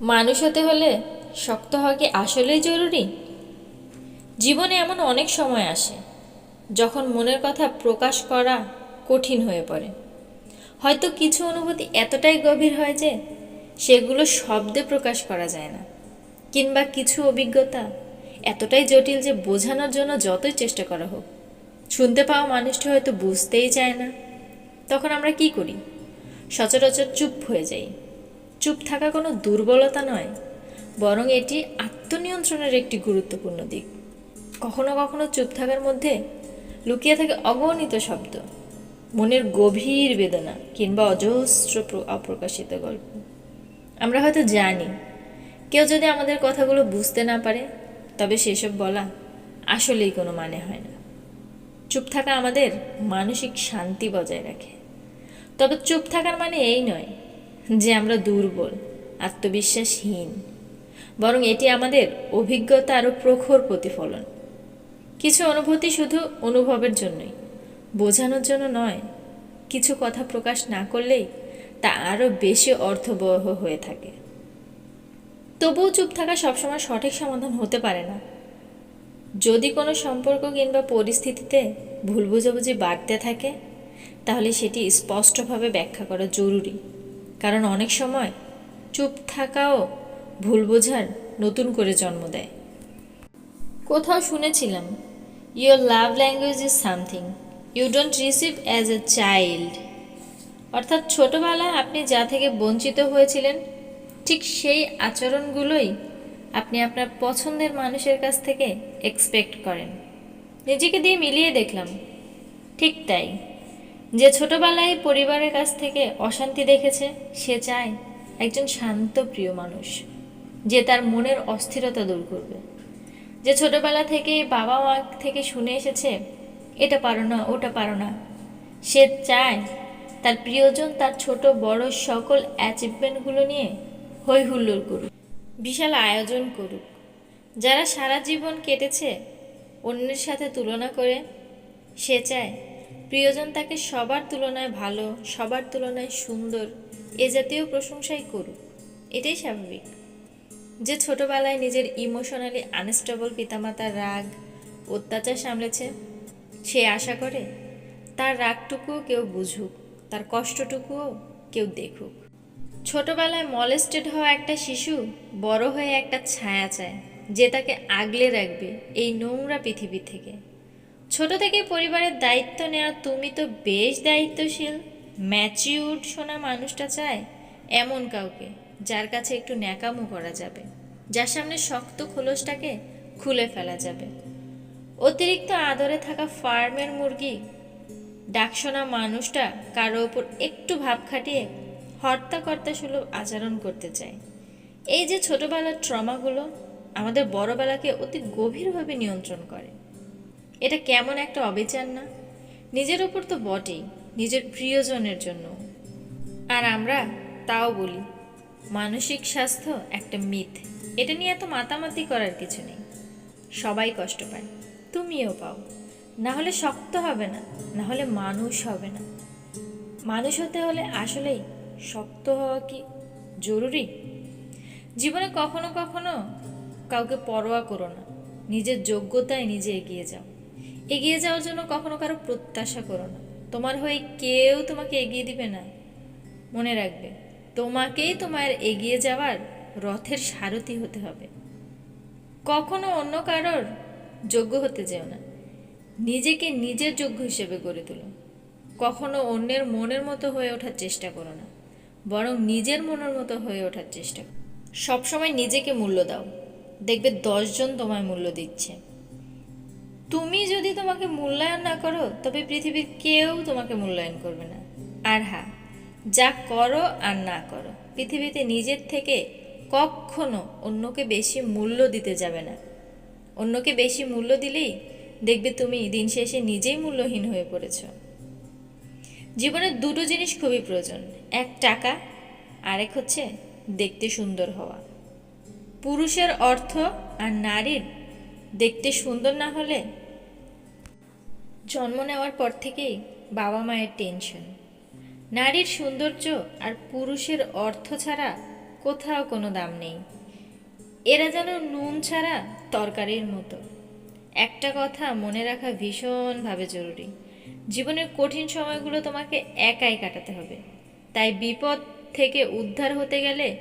মানুষ হতে হলে শক্ত হওয়া কি আসলেই জরুরি? জীবনে এমন অনেক সময় আসে, যখন মনের কথা প্রকাশ করা কঠিন হয়ে পড়ে। হয়তো কিছু অনুভূতি এতটাই গভীর হয় যে সেগুলো শব্দে প্রকাশ করা যায় না, কিংবা কিছু অভিজ্ঞতা এতটাই জটিল যে বোঝানোর জন্য যতই চেষ্টা করা হোক। শুনতে পাওয়া মানুষটি হয়তো বুঝতেই চায় না, তখন আমরা কি করি? সচরাচর চুপ হয়ে যাই। চুপ থাকা কোনো দুর্বলতা নয়, বরং এটি আত্মনিয়ন্ত্রণের একটি গুরুত্বপূর্ণ দিক। কখনো কখনো চুপ থাকার মধ্যে লুকিয়ে থাকে অগণিত শব্দ, মনের গভীর বেদনা কিংবা অজস্র অপ্রকাশিত গল্প। আমরা হয়তো জানি, কেউ যদি আমাদের কথাগুলো বুঝতে না পারে, তবে সেসব বলা আসলেই কোনো মানে হয় না। চুপ থাকা আমাদের মানসিক শান্তি বজায় রাখে। তবে চুপ থাকার মানে এই নয় যে আমরা দুর্বল, আত্মবিশ্বাসহীন, বরং এটি আমাদের অভিজ্ঞতা আরও প্রখর প্রতিফলন। কিছু অনুভূতি শুধু অনুভবের জন্যই, বোঝানোর জন্য নয়, কিছু কথা প্রকাশ না করলেই তা আরও বেশি অর্থবহ হয়ে থাকে। তবুও চুপ থাকা সবসময় সঠিক সমাধান হতে পারে না। যদি কোনো সম্পর্ক কিংবা পরিস্থিতিতে ভুল বোঝাবুঝি বাড়তে থাকে, তাহলে সেটি স্পষ্টভাবে ব্যাখ্যা করা জরুরি। কারণ অনেক সময় চুপ থাকাও ভুল বোঝার নতুন করে জন্ম দেয়। কোথাও শুনেছিলাম your love language is something you don't receive as a child অর্থাৎ ছোটবেলায় আপনি যা থেকে বঞ্চিত হয়েছিলেন, ঠিক সেই আচরণগুলোই আপনি আপনার পছন্দের মানুষের কাছ থেকে এক্সপেক্ট করেন। নিজেকে দিয়ে মিলিয়ে দেখলাম, ঠিক তাই। যে ছোটবেলায় পরিবারের কাছ থেকে অশান্তি দেখেছে, সে চায় একজন শান্ত, প্রিয় মানুষ, যে তার মনের অস্থিরতা দূর করবে। যে ছোটবেলা থেকে বাবা মা থেকে শুনে এসেছে, এটা পারো না, ওটা পারো না। সে চায় তার প্রিয়জন তার ছোট, বড় সকল অ্যাচিভমেন্টগুলো নিয়ে হই হুল্লোড় করুক, বিশাল আয়োজন করুক। যারা সারা জীবন কেটেছে, অন্যের সাথে তুলনা করে, সে চায় প্রিয়জন তাকে সবার তুলনায় ভালো, সবার তুলনায় সুন্দর, এ জাতীয় প্রশংসাই করুক। এটাই স্বাভাবিক। যে ছোটবেলায় নিজের ইমোশনালি আনস্টেবল পিতামাতার রাগ, অত্যাচার সামলেছে, সে আশা করে, তার রাগটুকুও কেউ বুঝুক, তার কষ্টটুকুও কেউ দেখুক। ছোটবেলায় মলেস্টেড হওয়া একটা শিশু বড় হয়ে একটা ছায়া চায়, যে তাকে আগলে রাখবে এই নোংরা পৃথিবী থেকে। ছোট থেকে পরিবারের দায়িত্ব নেওয়া তুমি তো বেশ দায়িত্বশীল। ম্যাচিউর্ড শোনা মানুষটা চায় এমন কাউকে যার কাছে একটু ন্যাকামো করা যাবে, যার সামনে শক্ত খোলসটাকে খুলে ফেলা যাবে। অতিরিক্ত আদরে থাকা ফার্মের মুরগি ডাকশোনা মানুষটা কারও ওপর একটু ভাব খাটিয়ে হর্তাকর্তা সুলভ আচরণ করতে চায়। এই যে ছোটবেলার ট্রমাগুলো আমাদের বড়বেলাকে অতি গভীরভাবে নিয়ন্ত্রণ করে। এটা কেমন একটা অবিচার না? নিজের ওপর তো বটেই, নিজের প্রিয়জনের জন্য। আর আমরা তাও বলি, মানসিক স্বাস্থ্য একটা মিথ। এটা নিয়ে এত মাতামাতি করার কিছু নেই। সবাই কষ্ট পায়, তুমিও পাও। না হলে শক্ত হবে না না হলে মানুষ হবে না। মানুষ হতে হলে আসলেই শক্ত হওয়া কি জরুরি? জীবনে কখনো কখনো কাউকে পরোয়া করো না। নিজের যোগ্যতায় নিজে এগিয়ে যাও। এগিয়ে যাওয়ার জন্য কখনো কারও প্রত্যাশা করো না। তোমার হয়ে কেউ তোমাকে এগিয়ে দিবে না। মনে রাখবে, তোমাকেই তোমার এগিয়ে যাওয়ার রথের সারথি হতে হবে। কখনো অন্য কারোর যোগ্য হতে যেও না। নিজেকে নিজের যোগ্য হিসেবে গড়ে তোলো। কখনো অন্যের মনের মতো হয়ে ওঠার চেষ্টা করো না। বরং নিজের মনের মতো হয়ে ওঠার চেষ্টা সবসময় নিজেকে মূল্য দাও। দেখবে দশজন তোমায় মূল্য দিচ্ছে। তুমি যদি তোমাকে মূল্যায়ন না করো, তবে পৃথিবীর কেউ তোমাকে মূল্যায়ন করবে না। আর হ্যাঁ যা করো আর না করো, পৃথিবীতে নিজের থেকে কখনো অন্যকে বেশি মূল্য দিতে যাবে না। অন্যকে বেশি মূল্য দিলেই দেখবে তুমি দিন শেষে নিজেই মূল্যহীন হয়ে পড়েছ। জীবনে দুটো জিনিস খুবই প্রয়োজন, এক টাকা, আরেক হচ্ছে দেখতে সুন্দর হওয়া। পুরুষের অর্থ আর নারীর দেখতে সুন্দর না হলে? জন্ম নেওয়ার পর থেকেই বাবা মায়ের টেনশন নারীর সৌন্দর্য আর পুরুষের অর্থ ছাড়া কোথাও কোনো দাম নেই। এরা যেন নুন ছাড়া তরকারির মতো। একটা কথা মনে রাখা ভীষণভাবে জরুরি। জীবনের কঠিন সময়গুলো তোমাকে একাই কাটাতে হবে। তাই বিপদ থেকে উদ্ধার হতে গেলে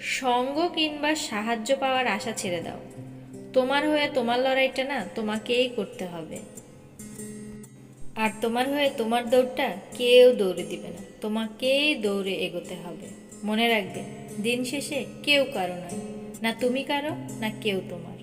সঙ্গ কিংবা সাহায্য পাওয়ার আশা ছেড়ে দাও। তোমার হয়ে তোমার লড়াইটা না তোমাকেই করতে হবে। আর তোমার হয়ে তোমার দৌড়টা কেউ দৌড়ে দিবে না। তোমাকেই দৌড়ে এগোতে হবে। মনে রাখবে, দিন শেষে কেউ কারও নয়। না তুমি কারও, না কেউ তোমার।